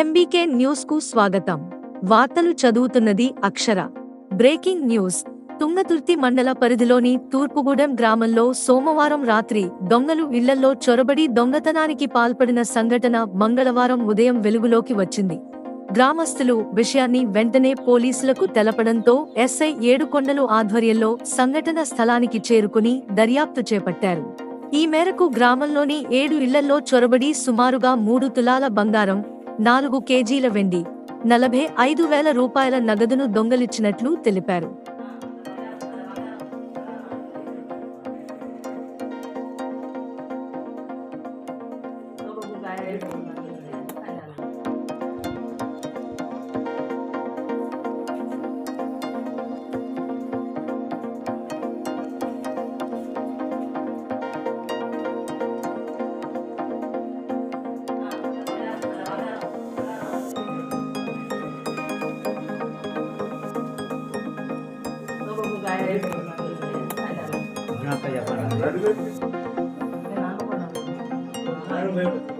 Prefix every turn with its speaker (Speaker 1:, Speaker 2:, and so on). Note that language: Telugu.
Speaker 1: ఎంబీకే న్యూస్కు స్వాగతం. వార్తలు చదువుతున్నది అక్షర. Breaking news. తుంగతుర్తి మండల పరిధిలోని తూర్పుగూడెం గ్రామంలో సోమవారం రాత్రి దొంగలు ఇళ్ళలో చొరబడి దొంగతనానికి పాల్పడిన సంఘటన మంగళవారం ఉదయం వెలుగులోకి వచ్చింది. గ్రామస్తులు విషయాన్ని వెంటనే పోలీసులకు తెలపడంతో ఎస్ఐ ఏడుకొండలు ఆధ్వర్యంలో సంఘటన స్థలానికి చేరుకుని దర్యాప్తు చేపట్టారు. ఈ మేరకు గ్రామంలోని ఏడు ఇళ్ళలో చొరబడి సుమారుగా మూడు తులాల బంగారం నాలుగు కేజీల వెండి నలభై ఐదు వేల రూపాయల నగదును దొంగలిచ్చినట్లు తెలిపారు.
Speaker 2: ನಾನು